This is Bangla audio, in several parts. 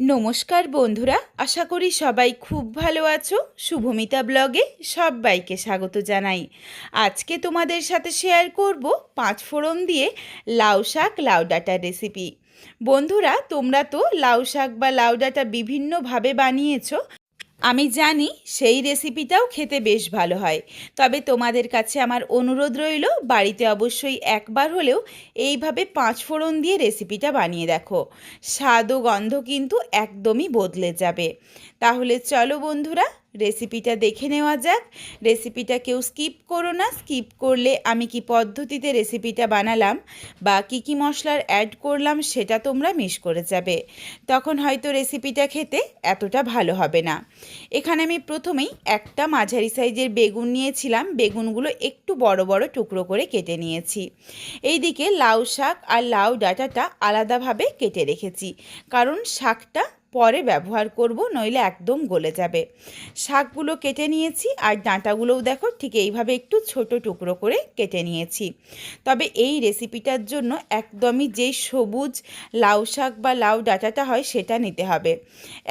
নমস্কার বন্ধুরা, আশা করি সবাই খুব ভালো আছো। শুভমিতা ব্লগে সবাইকে স্বাগত জানাই। আজকে তোমাদের সাথে শেয়ার করব পাঁচ ফোড়ন দিয়ে লাউ শাক, লাউ ডাটার রেসিপি বন্ধুরা, তোমরা তো লাউ শাক বা লাউ ডাটা বিভিন্নভাবে বানিয়েছো। আমি জানি সেই রেসিপিটাও খেতে বেশ ভালো হয়। তবে তোমাদের কাছে আমার অনুরোধ রইল, বাড়িতে অবশ্যই একবার হলেও এইভাবে পাঁচ ফোড়ন দিয়ে রেসিপিটা বানিয়ে দেখো। স্বাদ ও গন্ধ কিন্তু একদমই বদলে যাবে। তাহলে চলো বন্ধুরা রেসিপিটা দেখে নেওয়া যাক। রেসিপিটা কেউ স্কিপ করো না। স্কিপ করলে আমি কি পদ্ধতিতে রেসিপিটা বানালাম বা কি কি মশলার অ্যাড করলাম সেটা তোমরা মিস করে যাবে। তখন হয়তো রেসিপিটা খেতে এতটা ভালো হবে না। এখানে আমি প্রথমেই একটা মাঝারি সাইজের বেগুন নিয়েছিলাম। বেগুনগুলো একটু বড় বড় টুকরো করে কেটে নিয়েছি। এইদিকে লাউ শাক আর লাউ ডাঁটাটা আলাদাভাবে কেটে রেখেছি। কারণ শাকটা পরে ব্যবহার করব, নইলে একদম গলে যাবে। শাকগুলো কেটে নিয়েছি, আর ডাঁটাগুলোও দেখো ঠিক এইভাবে একটু ছোট টুকরো করে কেটে নিয়েছি। তবে এই রেসিপিটার জন্য একদমই যেই সবুজ লাউ শাক বা লাউ ডাঁটাটা হয় সেটা নিতে হবে।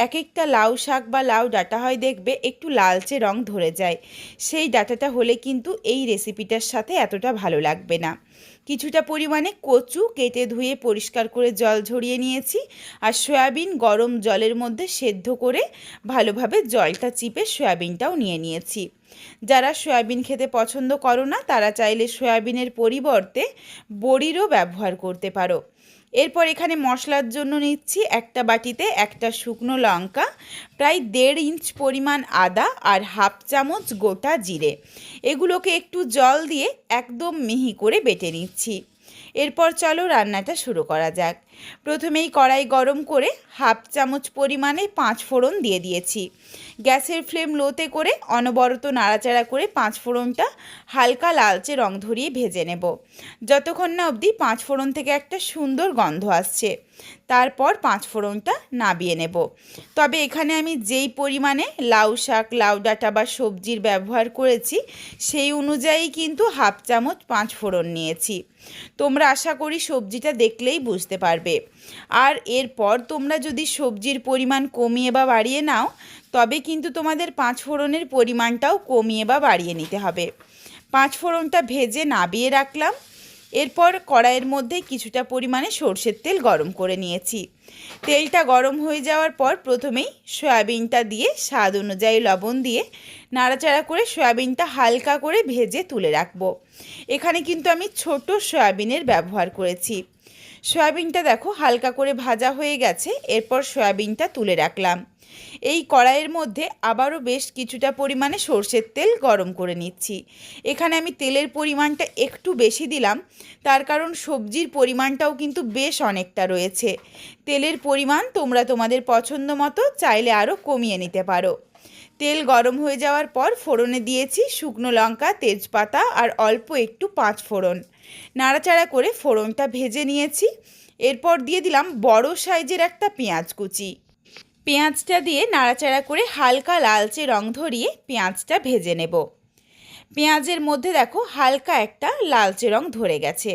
এক একটা লাউ শাক বা লাউ ডাঁটা হয় দেখবে একটু লালচে রং ধরে যায়। সেই ডাঁটাটা হলে কিন্তু এই রেসিপিটার সাথে এতটা ভালো লাগবে না। কিছুটা পরিমাণে কচু কেটে ধুয়ে পরিষ্কার করে জল ঝরিয়ে নিয়েছি আর সয়াবিন গরম জলের মধ্যে সেদ্ধ করে ভালোভাবে জলটা চিপে সয়াবিনটাও নিয়ে নিয়েছি। যারা সয়াবিন খেতে পছন্দ করো না, তারা চাইলে সয়াবিনের পরিবর্তে বড়িরও ব্যবহার করতে পারো। এরপর এখানে মশলার জন্য নিচ্ছি একটা বাটিতে একটা শুকনো লঙ্কা, প্রায় দেড় ইঞ্চ পরিমাণ আদা আর হাফ চামচ গোটা জিরে। এগুলোকে একটু জল দিয়ে একদম মিহি করে বেটে নিচ্ছি। এরপর চলো রান্নাটা শুরু করা যাক। প্রথমেই কড়াই গরম করে হাফ চামচ পরিমাণে পাঁচ ফোড়ন দিয়ে দিয়েছি। গ্যাসের ফ্লেম লোতে করে অনবরত নাড়াচাড়া করে পাঁচ ফোড়নটা হালকা লালচে রং ধরিয়ে ভেজে নেব। যতক্ষণ না অবধি পাঁচ ফোড়ন থেকে একটা সুন্দর গন্ধ আসছে, তারপর পাঁচ ফোড়নটা নাবিয়ে নেব। তবে এখানে আমি যেই পরিমাণে লাউ শাক, লাউ ডাঁটা বা সবজির ব্যবহার করেছি, সেই অনুযায়ী কিন্তু হাফ চামচ পাঁচ ফোড়ন নিয়েছি। তোমরা আশা করি সবজিটা দেখলেই বুঝতে পারবে। আর এরপর তোমরা যদি সবজির পরিমাণ কমিয়ে বা বাড়িয়ে নাও, তবে কিন্তু তোমাদের পাঁচ ফোড়নের পরিমাণটাও কমিয়ে বা বাড়িয়ে নিতে হবে। পাঁচ ফোড়নটা ভেজে নাবিয়ে রাখলাম। এরপর কড়াইয়ের মধ্যে কিছুটা পরিমাণে সর্ষের তেল গরম করে নিয়েছি। তেলটা গরম হয়ে যাওয়ার পর প্রথমেই সয়াবিনটা দিয়ে স্বাদ অনুযায়ী লবণ দিয়ে নাড়াচাড়া করে সয়াবিনটা হালকা করে ভেজে তুলে রাখব। এখানে কিন্তু আমি ছোট সয়াবিনের ব্যবহার করেছি। সয়াবিনটা দেখো, হালকা করে ভাজা হয়ে গেছে, এরপর সয়াবিনটা তুলে রাখলাম। এই কড়াইয়ের মধ্যে আবারও বেশ কিছুটা পরিমাণে সর্ষের তেল গরম করে নিচ্ছি। এখানে আমি তেলের পরিমাণটা একটু বেশি দিলাম, তার কারণ সবজির পরিমাণটাও কিন্তু বেশ অনেকটা রয়েছে। তেলের পরিমাণ তোমরা তোমাদের পছন্দ মতো চাইলে আরও কমিয়ে নিতে পারো। তেল গরম হয়ে যাওয়ার পর ফোড়নে দিয়েছি শুকনো লঙ্কা, তেজপাতা আর অল্প একটু পাঁচ ফোড়ন নাড়াচাড়া করে ফোড়নটা ভেজে নিয়েছি। এরপর দিয়ে দিলাম বড় সাইজের একটা পেঁয়াজ কুচি। পেঁয়াজটা দিয়ে নাড়াচাড়া করে হালকা লালচে রং ধরিয়ে পেঁয়াজটা ভেজে নেব। পেঁয়াজের মধ্যে দেখো হালকা একটা লালচে রং ধরে গেছে।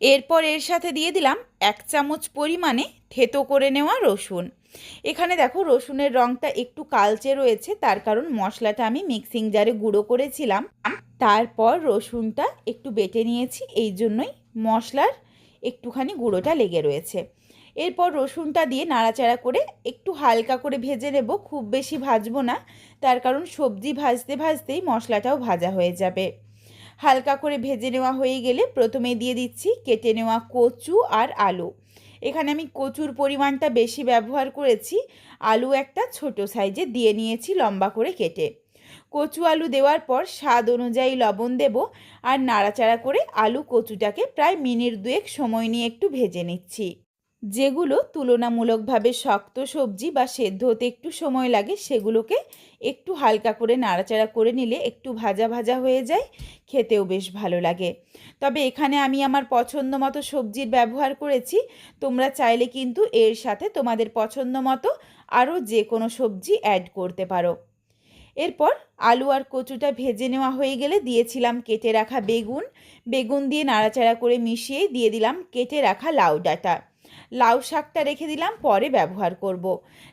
এরপর এর সাথে দিয়ে দিলাম এক চামচ পরিমাণে থেতো করে নেওয়া রসুন। এখানে দেখো রসুনের রঙটা একটু কালচে রয়েছে, তার কারণ মশলাটা আমি মিক্সিং জারে গুঁড়ো করেছিলাম। তারপর রসুনটা একটু বেটে নিয়েছি, এই জন্যই মশলার একটুখানি গুঁড়োটা লেগে রয়েছে। এরপর রসুনটা দিয়ে নাড়াচাড়া করে একটু হালকা করে ভেজে নেব, খুব বেশি ভাজবো না, তার কারণ সবজি ভাজতে ভাজতেই মশলাটাও ভাজা হয়ে যাবে। হালকা করে ভেজে নেওয়া হয়ে গেলে প্রথমে দিয়ে দিচ্ছি কেটে নেওয়া কচু আর আলু। এখানে আমি কচুর পরিমাণটা বেশি ব্যবহার করেছি, আলু একটা ছোট সাইজে দিয়ে নিয়েছি লম্বা করে কেটে। কচু আলু দেওয়ার পর স্বাদ অনুযায়ী লবণ দেব আর নাড়াচাড়া করে আলু কচুটাকে প্রায় মিনিট দুয়েক সময় নিয়ে একটু ভেজে নিচ্ছি। যেগুলো তুলনামূলকভাবে শক্ত সবজি বা সেদ্ধ হতে একটু সময় লাগে, সেগুলোকে একটু হালকা করে নাড়াচাড়া করে নিলে একটু ভাজা ভাজা হয়ে যায়, খেতেও বেশ ভালো লাগে। তবে এখানে আমি আমার পছন্দ মতো সবজির ব্যবহার করেছি, তোমরা চাইলে কিন্তু এর সাথে তোমাদের পছন্দ মতো আরও যে কোনো সবজি অ্যাড করতে পারো। এরপর আলু আর কচুটা ভেজে নেওয়া হয়ে গেলে দিয়েছিলাম কেটে রাখা বেগুন। বেগুন দিয়ে নাড়াচাড়া করে মিশিয়ে দিয়ে দিলাম কেটে রাখা লাউ ডাঁটা। লাউ শাকটা রেখে দিলাম, পরে ব্যবহার করব।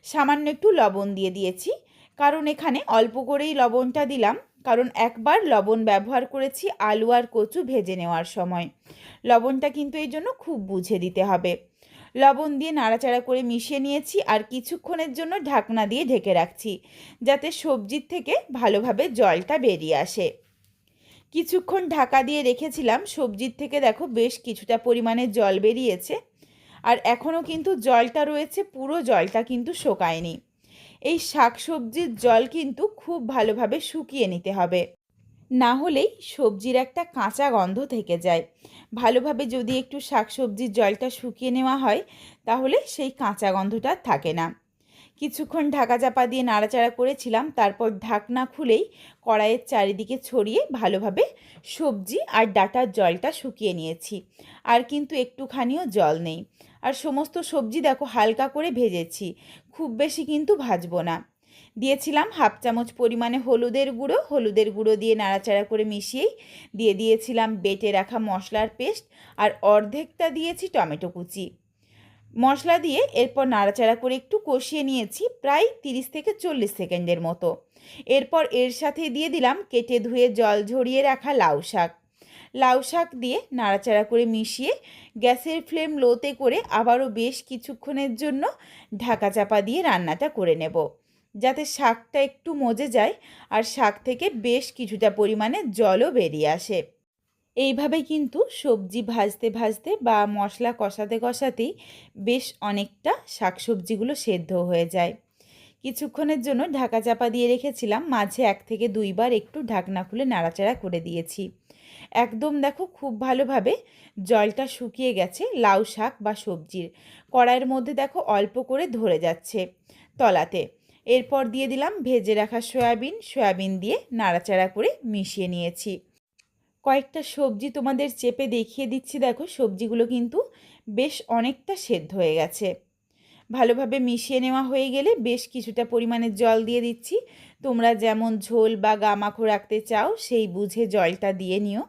সামান্য একটু লবণ দিয়ে দিয়েছি, কারণ এখানে অল্প করেই লবণটা দিলাম, কারণ একবার লবণ ব্যবহার করেছি আলু আর কচু ভেজে নেওয়ার সময়। লবণটা কিন্তু এই জন্য খুব বুঝে দিতে হবে। লবণ দিয়ে নাড়াচাড়া করে মিশিয়ে নিয়েছি আর কিছুক্ষণের জন্য ঢাকনা দিয়ে ঢেকে রাখছি, যাতে সবজির থেকে ভালোভাবে জলটা বেরিয়ে আসে। কিছুক্ষণ ঢাকা দিয়ে রেখেছিলাম, সবজির থেকে দেখো বেশ কিছুটা পরিমাণে জল বেরিয়েছে আর এখনও কিন্তু জলটা রয়েছে, পুরো জলটা কিন্তু শোকায়নি। এই শাক সবজির জল কিন্তু খুব ভালোভাবে শুকিয়ে নিতে হবে। না হলেই সবজির একটা কাঁচা গন্ধ থেকে যায়। ভালোভাবে যদি একটু শাক সবজির জলটা শুকিয়ে নেওয়া হয়, তাহলে সেই কাঁচা গন্ধটা থাকে না। কিছুক্ষণ ঢাকা চাপা দিয়ে নাড়াচাড়া করেছিলাম, তারপর ঢাকনা খুলেই কড়াইয়ের চারিদিকে ছড়িয়ে ভালোভাবে সবজি আর ডাটার জলটা শুকিয়ে নিয়েছি। আর কিন্তু একটুখানিও জল নেই। আর সমস্ত সবজি দেখো হালকা করে ভেজেছি। খুব বেশি কিন্তু ভাজবো না। দিয়েছিলাম হাফ চামচ পরিমাণে হলুদের গুঁড়ো হলুদের গুঁড়ো দিয়ে নাড়াচাড়া করে মিশিয়েই দিয়ে দিয়েছিলাম বেটে রাখা মশলার পেস্ট আর অর্ধেকটা দিয়েছি টমেটো কুচি। মশলা দিয়ে এরপর নাড়াচাড়া করে একটু কষিয়ে নিয়েছি প্রায় তিরিশ থেকে চল্লিশ সেকেন্ডের মতো। এরপর এর সাথে দিয়ে দিলাম কেটে ধুয়ে জল ঝরিয়ে রাখা লাউ শাক। লাউ শাক দিয়ে নাড়াচাড়া করে মিশিয়ে গ্যাসের ফ্লেম লোতে করে আবারও বেশ কিছুক্ষণের জন্য ঢাকা চাপা দিয়ে রান্নাটা করে নেব। যাতে শাকটা একটু মজে যায় আর শাক থেকে বেশ কিছুটা পরিমাণে জলও বেরিয়ে আসে। এইভাবে কিন্তু সবজি ভাজতে ভাজতে বা মশলা কষাতে কষাতেই বেশ অনেকটা শাকসবজিগুলো সেদ্ধ হয়ে যায়। কিছুক্ষণের জন্য ঢাকা চাপা দিয়ে রেখেছিলাম, মাঝে এক থেকে দুইবার একটু ঢাকনা খুলে নাড়াচাড়া করে দিয়েছি। একদম দেখো খুব ভালোভাবে জলটা শুকিয়ে গেছে লাউ শাক বা সবজির। কড়াইয়ের মধ্যে দেখো অল্প করে ধরে যাচ্ছে তলাতে। এরপর দিয়ে দিলাম ভেজে রাখা সয়াবিন। সয়াবিন দিয়ে নাড়াচাড়া করে মিশিয়ে নিয়েছি। কয়েকটা সবজি তোমাদের চেপে দেখিয়ে দিচ্ছি। দেখো, সবজিগুলো কিন্তু বেশ অনেকটা সেদ্ধ হয়ে গেছে। ভালোভাবে মিশিয়ে নেওয়া হয়ে গেলে বেশ কিছুটা পরিমাণে জল দিয়ে দিচ্ছি। তোমরা যেমন ঝোল বা গামাখো রাখতে চাও, সেই বুঝে জলটা দিয়ে নিও।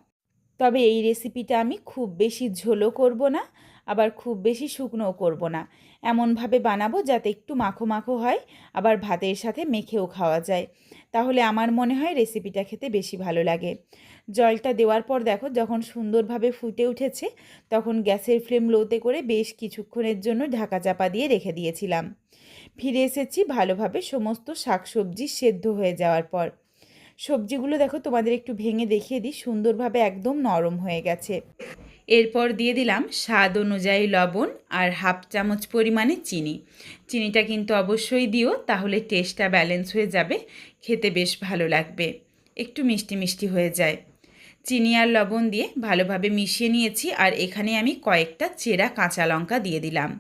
তবে এই রেসিপিটা আমি খুব বেশি ঝোলও করব না। আবার খুব বেশি শুকনোও করব না। এমনভাবে বানাবো যাতে একটু মাখো মাখো হয়, আবার ভাতের সাথে মেখেও খাওয়া যায়। তাহলে আমার মনে হয় রেসিপিটা খেতে বেশি ভালো লাগে। জলটা দেওয়ার পর দেখো যখন সুন্দরভাবে ফুটে উঠেছে, তখন গ্যাসের ফ্লেম লোতে করে বেশ কিছুক্ষণের জন্য ঢাকা চাপা দিয়ে রেখে দিয়েছিলাম। ফিরে এসেছি ভালোভাবে সমস্ত শাকসবজি সেদ্ধ হয়ে যাওয়ার পর। সবজিগুলো দেখো তোমাদের একটু ভেঙে দেখিয়ে দিই, সুন্দরভাবে একদম নরম হয়ে গেছে। এরপর দিয়ে দিলাম স্বাদ অনুযায়ী লবণ আর হাফ চামচ পরিমাণে চিনি। চিনিটা কিন্তু অবশ্যই দিও, তাহলে টেস্টটা ব্যালেন্স হয়ে যাবে, খেতে বেশ ভালো লাগবে। একটু মিষ্টি মিষ্টি হয়ে যায়। চিনি আর লবণ দিয়ে ভালোভাবে মিশিয়ে নিয়েছি আর এখানে আমি কয়েকটা চেরা কাঁচা লঙ্কা দিয়ে দিলাম।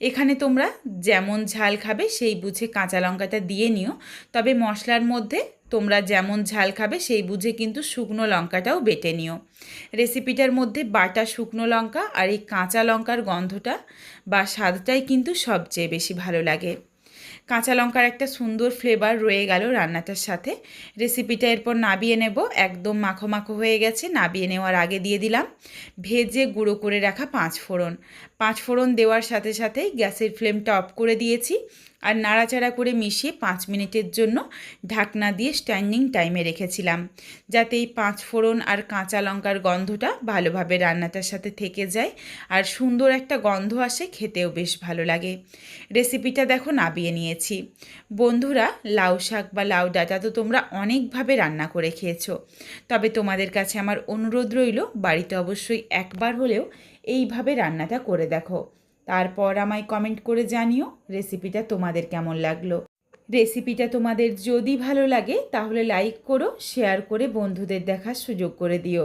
এখানে তোমরা যেমন ঝাল খাবে সেই বুঝে কাঁচা লঙ্কাটা দিয়ে নিও, তবে মশলার মধ্যে তোমরা যেমন ঝাল খাবে, সেই বুঝে কিন্তু শুকনো লঙ্কাটাও বেটে নিও। রেসিপিটার মধ্যে বাটা শুকনো লঙ্কা আর এই কাঁচা লঙ্কার গন্ধটা বা স্বাদটাই কিন্তু সবচেয়ে বেশি ভালো লাগে। কাঁচা লঙ্কার একটা সুন্দর ফ্লেভার রয়ে গেল রান্নাটার সাথে। রেসিপিটা এরপর নাবিয়ে নেব। একদম মাখো মাখো হয়ে গেছে। নাবিয়ে নেওয়ার আগে দিয়ে দিলাম ভেজে গুঁড়ো করে রাখা পাঁচ ফোড়ন। পাঁচ ফোড়ন দেওয়ার সাথে সাথেই গ্যাসের ফ্লেমটা অফ করে দিয়েছি আর নাড়াচাড়া করে মিশিয়ে পাঁচ মিনিটের জন্য ঢাকনা দিয়ে স্ট্যান্ডিং টাইমে রেখেছিলাম যাতে এই পাঁচ ফোড়ন আর কাঁচা লঙ্কার গন্ধটা ভালোভাবে রান্নাটার সাথে থেকে যায় আর সুন্দর একটা গন্ধ আসে, খেতেও বেশ ভালো লাগে। রেসিপিটা দেখো নাবিয়ে নিয়েছি বন্ধুরা, লাউ শাক বা লাউ ডাটা তো তোমরা অনেকভাবে রান্না করে খেয়েছো। তবে তোমাদের কাছে আমার অনুরোধ রইল, বাড়িতে অবশ্যই একবার হলেও এইভাবে রান্নাটা করে দেখো। তারপর আমায় কমেন্ট করে জানিও রেসিপিটা তোমাদের কেমন লাগল। রেসিপিটা তোমাদের যদি ভালো লাগে, তাহলে লাইক করো শেয়ার করে বন্ধুদের দেখার সুযোগ করে দিও।